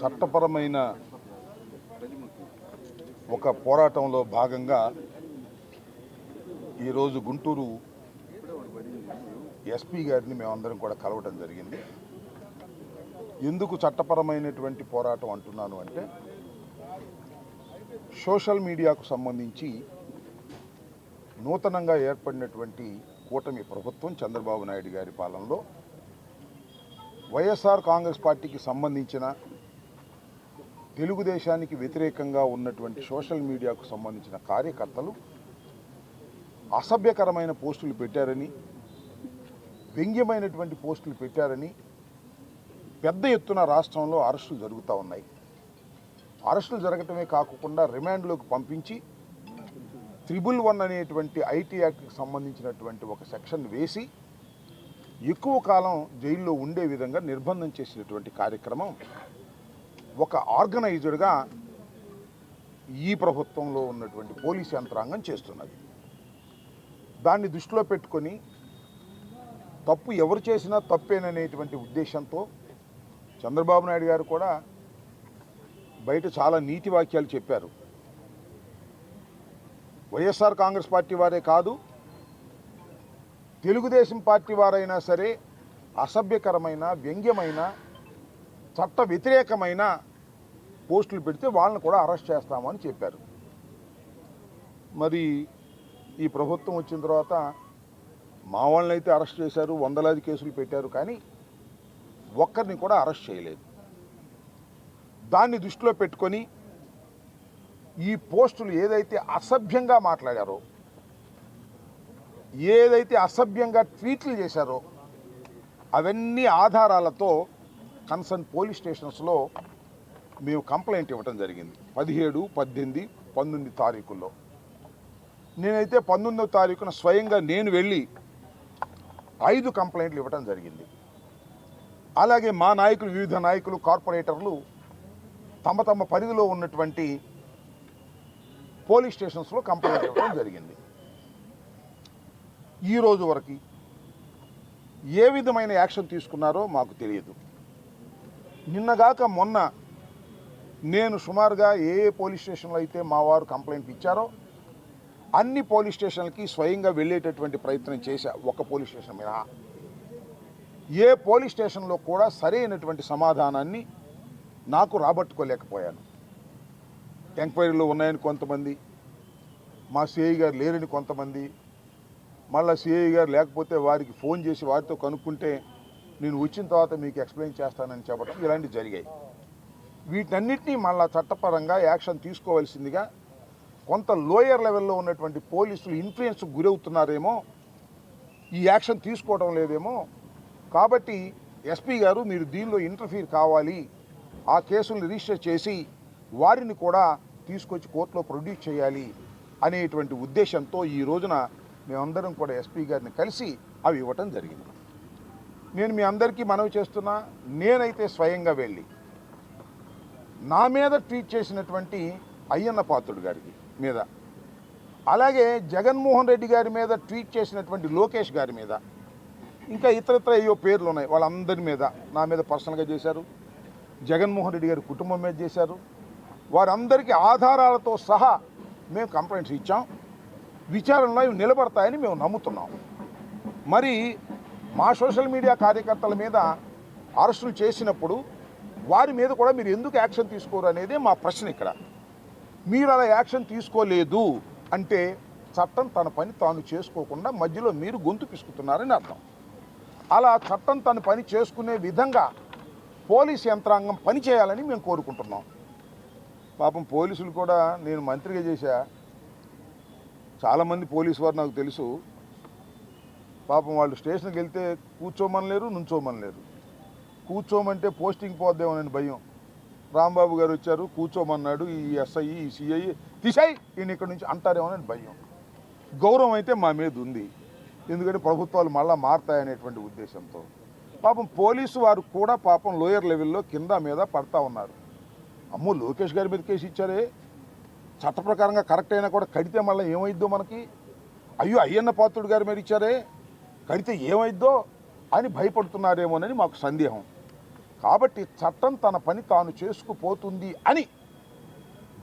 చట్టపరమైన ఒక పోరాటంలో భాగంగా ఈరోజు గుంటూరు ఎస్పీ గారిని మేమందరం కూడా కలవటం జరిగింది. ఎందుకు చట్టపరమైనటువంటి పోరాటం అంటున్నాను అంటే సోషల్ మీడియాకు సంబంధించి నూతనంగా ఏర్పడినటువంటి కూటమి ప్రభుత్వం చంద్రబాబు నాయుడు గారి పాలనలో వైఎస్ఆర్ కాంగ్రెస్ పార్టీకి సంబంధించిన తెలుగుదేశానికి వ్యతిరేకంగా ఉన్నటువంటి సోషల్ మీడియాకు సంబంధించిన కార్యకర్తలు అసభ్యకరమైన పోస్టులు పెట్టారని వ్యంగ్యమైనటువంటి పోస్టులు పెట్టారని పెద్ద ఎత్తున రాష్ట్రంలో అరెస్టులు జరుగుతూ ఉన్నాయి. అరెస్టులు జరగటమే కాకుండా రిమాండ్లోకి పంపించి త్రిబుల్ వన్ అనేటువంటి ఐటీ యాక్ట్కి సంబంధించినటువంటి ఒక సెక్షన్ వేసి ఎక్కువ కాలం జైల్లో ఉండే విధంగా నిర్బంధం చేసినటువంటి కార్యక్రమం ఒక ఆర్గనైజ్డ్గా ఈ ప్రభుత్వంలో ఉన్నటువంటి పోలీస్ యంత్రాంగం చేస్తున్నది. దాన్ని దృష్టిలో పెట్టుకొని తప్పు ఎవరు చేసినా తప్పేననేటువంటి ఉద్దేశంతో చంద్రబాబు నాయుడు గారు కూడా బయట చాలా నీతి వాక్యాలు చెప్పారు. వైఎస్ఆర్ కాంగ్రెస్ పార్టీ వారే కాదు తెలుగుదేశం పార్టీ వారైనా సరే అసభ్యకరమైన వ్యంగ్యమైన చట్ట వ్యతిరేకమైన పోస్టులు పెడితే వాళ్ళని కూడా అరెస్ట్ చేస్తామని చెప్పారు. మరి ఈ ప్రభుత్వం వచ్చిన తర్వాత మా వాళ్ళని అయితే అరెస్ట్ చేశారు వందలాది కేసులు పెట్టారు కానీ ఒక్కరిని కూడా అరెస్ట్ చేయలేదు. దాన్ని దృష్టిలో పెట్టుకొని ఈ పోస్టులు ఏదైతే అసభ్యంగా మాట్లాడారో ఏదైతే అసభ్యంగా ట్వీట్లు చేశారో అవన్నీ ఆధారాలతో కన్సర్న్ పోలీస్ స్టేషన్స్లో మేము కంప్లైంట్ ఇవ్వటం జరిగింది. పదిహేడు పద్దెనిమిది పంతొమ్మిది తారీఖుల్లో. నేనైతే పంతొమ్మిదో తారీఖున స్వయంగా నేను వెళ్ళి ఐదు కంప్లైంట్లు ఇవ్వటం జరిగింది. అలాగే మా నాయకులు వివిధ నాయకులు కార్పొరేటర్లు తమ తమ పరిధిలో ఉన్నటువంటి పోలీస్ స్టేషన్స్లో కంప్లైంట్ ఇవ్వడం జరిగింది. ఈరోజు వరకు ఏ విధమైన యాక్షన్ తీసుకున్నారో మాకు తెలియదు. నిన్నగాక మొన్న నేను సుమారుగా ఏ ఏ పోలీస్ స్టేషన్లో అయితే మా వారు కంప్లైంట్ ఇచ్చారో అన్ని పోలీస్ స్టేషన్లకి స్వయంగా వెళ్ళేటటువంటి ప్రయత్నం చేశా ఒక పోలీస్ స్టేషన్ మీద. ఏ పోలీస్ స్టేషన్లో కూడా సరైనటువంటి సమాధానాన్ని నాకు రాబట్టుకోలేకపోయాను. ఎంక్వైరీలో ఉన్నాయని కొంతమంది మా సిఐ గారు లేరని కొంతమంది మళ్ళీ సిఐ గారు లేకపోతే వారికి ఫోన్ చేసి వారితో కనుక్కుంటే నేను వచ్చిన తర్వాత మీకు ఎక్స్ప్లెయిన్ చేస్తానని చెప్పడం ఇలాంటివి జరిగాయి. వీటన్నిటినీ మళ్ళా చట్టపరంగా యాక్షన్ తీసుకోవాల్సిందిగా కొంత లోయర్ లెవెల్లో ఉన్నటువంటి పోలీసులు ఇన్ఫ్లుయెన్స్ గురవుతున్నారేమో ఈ యాక్షన్ తీసుకోవడం లేదేమో. కాబట్టి ఎస్పీ గారు మీరు దీనిలో ఇంటర్ఫీర్ కావాలి ఆ కేసులను రిజిస్టర్ చేసి వారిని కూడా తీసుకొచ్చి కోర్టులో ప్రొడ్యూస్ చేయాలి అనేటువంటి ఉద్దేశంతో ఈ రోజున మేమందరం కూడా ఎస్పీ గారిని కలిసి అవి ఇవ్వటం జరిగింది. నేను మీ అందరికీ మనవి చేస్తున్నా నేనైతే స్వయంగా వెళ్ళి నా మీద ట్వీట్ చేసినటువంటి అయ్యన్న పాత్రుడు గారికి మీద అలాగే జగన్మోహన్ రెడ్డి గారి మీద ట్వీట్ చేసినటువంటి లోకేష్ గారి మీద ఇంకా ఇతరత్ర ఏవో పేర్లు ఉన్నాయి వాళ్ళందరి మీద నా మీద పర్సనల్గా చేశారు జగన్మోహన్ రెడ్డి గారి కుటుంబం మీద చేశారు వారందరికీ ఆధారాలతో సహా మేము కంప్లైంట్స్ ఇచ్చాం విచారణలో ఇవి నిలబడతాయని మేము నమ్ముతున్నాం. మరి మా సోషల్ మీడియా కార్యకర్తల మీద అరెస్టులు చేసినప్పుడు వారి మీద కూడా మీరు ఎందుకు యాక్షన్ తీసుకోరు అనేది మా ప్రశ్న ఇక్కడ. మీరు అలా యాక్షన్ తీసుకోలేదు అంటే చట్టం తన పని తాను చేసుకోకుండా మధ్యలో మీరు గొంతు పిసుకుతున్నారని అర్థం. అలా చట్టం తన పని చేసుకునే విధంగా పోలీస్ యంత్రాంగం పని చేయాలని మేము కోరుకుంటున్నాం. పాపం పోలీసులు కూడా నేను మంత్రిగా చేశా. చాలామంది పోలీసు వారు నాకు తెలుసు. పాపం వాళ్ళు స్టేషన్కి వెళ్తే కూర్చోమనలేరు నుంచోమనలేరు. కూర్చోమంటే పోస్టింగ్ పోద్దేమోనని భయం. రాంబాబు గారు వచ్చారు కూర్చోమన్నాడు ఈ ఎస్ఐ ఈ సిఐ తీసాయి ఈయన ఇక్కడ నుంచి అంటారేమోనని భయం. గౌరవం అయితే మా మీద ఉంది. ఎందుకంటే ప్రభుత్వాలు మళ్ళీ మారతాయనేటువంటి ఉద్దేశంతో. పాపం పోలీసు వారు కూడా పాపం లోయర్ లెవెల్లో కింద మీద పడతా ఉన్నారు. అమ్మో లోకేష్ గారి మీద కేసు ఇచ్చారే. చట్ట ప్రకారంగా కరెక్ట్ అయినా కూడా కడితే మళ్ళీ ఏమైద్దో మనకి? అయ్యో అయ్యన్న పాత్రుడు గారి మీద ఇచ్చారే. కడితే ఏమైద్దో అని భయపడుతున్నారేమోనని మాకు సందేహం. కాబట్టి చట్టం తన పని తాను చేసుకుపోతుంది అని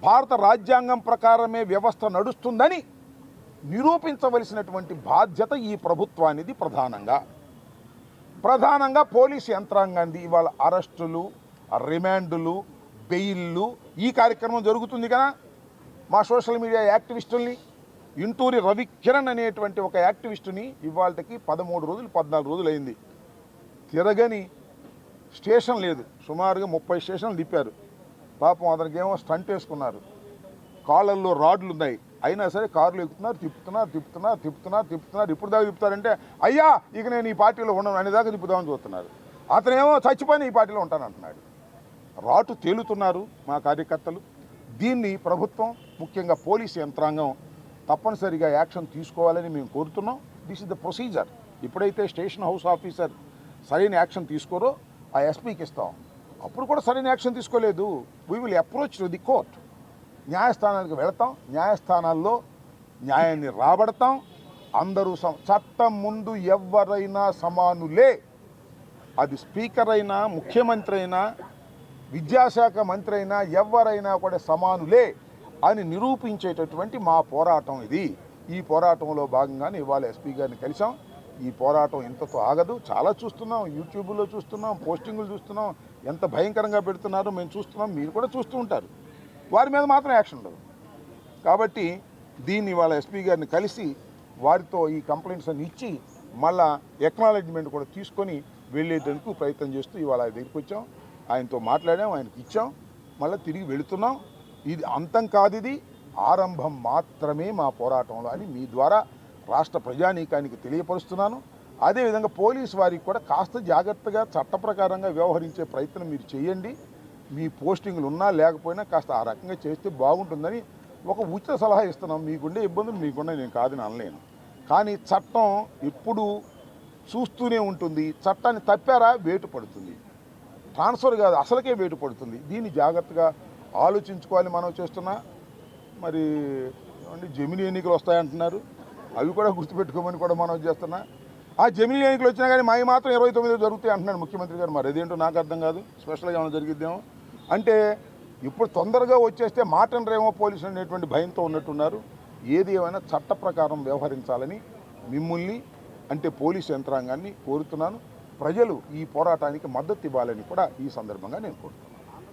భారత రాజ్యాంగం ప్రకారమే వ్యవస్థ నడుస్తుందని నిరూపించవలసినటువంటి బాధ్యత ఈ ప్రభుత్వానిది ప్రధానంగా. ప్రధానంగా పోలీస్ యంత్రాంగాన్ని ఇవాళ అరెస్టులు రిమాండ్లు బెయిల్లు ఈ కార్యక్రమం జరుగుతుంది కదా. మా సోషల్ మీడియా యాక్టివిస్టుల్ని ఇంటూరి రవికిరణ్ అనేటువంటి ఒక యాక్టివిస్టుని ఇవాళకి పదమూడు రోజులు పద్నాలుగు రోజులు అయింది. తిరగని స్టేషన్ లేదు. సుమారుగా ముప్పై స్టేషన్లు తిప్పారు. పాపం అతనికి ఏమో స్టంట్ వేసుకున్నారు. కాళ్ళల్లో రాడ్లు ఉన్నాయి. అయినా సరే కార్లు ఎక్కుతున్నారు తిప్పుతున్నారు తిప్పుతున్నారు తిప్పుతున్నారు తిప్పుతున్నారు. ఇప్పుడు దాకా తిప్పుతారంటే అయ్యా ఇక నేను ఈ పార్టీలో ఉండను అనే దాకా తిప్పుదామని చూస్తున్నారు. అతనేమో చచ్చిపోయిన ఈ పార్టీలో ఉంటానంటున్నాడు. రాటు తేలుతున్నారు మా కార్యకర్తలు. దీన్ని ప్రభుత్వం ముఖ్యంగా పోలీస్ యంత్రాంగం తప్పనిసరిగా యాక్షన్ తీసుకోవాలని మేము కోరుతున్నాం. దిస్ ఇస్ ద ప్రొసీజర్ ఎప్పుడైతే స్టేషన్ హౌస్ ఆఫీసర్ సరైన యాక్షన్ తీసుకోరో ఆ ఎస్పీకి ఇస్తాం. అప్పుడు కూడా సరైన యాక్షన్ తీసుకోలేదు. We will approach to the court న్యాయస్థానానికి వెళతాం. న్యాయస్థానాల్లో న్యాయాన్ని రాబడతాం. అందరూ చట్టం ముందు ఎవరైనా సమానులే. అది స్పీకర్ అయినా ముఖ్యమంత్రి అయినా విద్యాశాఖ మంత్రి అయినా ఎవరైనా కూడా సమానులే. అని నిరూపించేటటువంటి మా పోరాటం ఇది. ఈ పోరాటంలో భాగంగానే ఇవాళ ఎస్పీ గారిని కలిసాం ఈ పోరాటం ఇంతతో ఆగదు. చాలా చూస్తున్నాం. యూట్యూబ్లో చూస్తున్నాం. పోస్టింగులు చూస్తున్నాం. ఎంత భయంకరంగా పెడుతున్నారో మేము చూస్తున్నాం. మీరు కూడా చూస్తూ ఉంటారు. వారి మీద మాత్రం యాక్షన్ ఉండదు. కాబట్టి దీన్ని ఇవాళ ఎస్పీ గారిని కలిసి వారితో ఈ కంప్లైంట్స్ అన్ని ఇచ్చి మళ్ళా ఎక్నాలెడ్జ్మెంట్ కూడా తీసుకొని వెళ్ళేందుకు ప్రయత్నం చేస్తూ ఇవాళ ఆయన దగ్గరికి వచ్చాం. ఆయనతో మాట్లాడాం. ఆయనకి ఇచ్చాం మళ్ళీ తిరిగి వెళుతున్నాం. ఇది అంతం కాదు ఇది ఆరంభం మాత్రమే మా పోరాటంలో అని మీ ద్వారా రాష్ట్ర ప్రజానీకానికి తెలియపరుస్తున్నాను. అదేవిధంగా పోలీసు వారికి కూడా కాస్త జాగ్రత్తగా చట్ట ప్రకారంగా వ్యవహరించే ప్రయత్నం మీరు చేయండి. మీ పోస్టింగ్లు ఉన్నా లేకపోయినా కాస్త ఆ రకంగా చేస్తే బాగుంటుందని ఒక ఉచిత సలహా ఇస్తున్నాం. మీకుండే ఇబ్బందులు మీకుండే నేను కాదని అనలేను. కానీ చట్టం ఎప్పుడు చూస్తూనే ఉంటుంది. చట్టాన్ని తప్పారా? వేటు పడుతుంది. ట్రాన్స్ఫర్ కాదు అసలుకే వేటు పడుతుంది. దీన్ని జాగ్రత్తగా ఆలోచించుకోవాలి మనం చేస్తున్నా. మరి ఏమండి జమిని ఎన్నికలు వస్తాయంటున్నారు. అవి కూడా గుర్తుపెట్టుకోమని కూడా మనం చేస్తున్నా. ఆ జమిని ఎన్నికలు వచ్చినా కానీ మావి మాత్రం ఇరవై తొమ్మిది జరుగుతాయి అంటున్నాడు ముఖ్యమంత్రి గారు. మరి అదేంటో నాకు అర్థం కాదు. స్పెషల్గా ఏమైనా జరిగిద్దేమో. అంటే ఇప్పుడు తొందరగా వచ్చేస్తే మాటనరేమో పోలీసులు అనేటువంటి భయంతో ఉన్నట్టున్నారు. ఏది ఏమైనా చట్ట ప్రకారం వ్యవహరించాలని మిమ్మల్ని అంటే పోలీసు యంత్రాంగాన్ని కోరుతున్నాను. ప్రజలు ఈ పోరాటానికి మద్దతు ఇవ్వాలని కూడా ఈ సందర్భంగా నేను కోరుతున్నాను.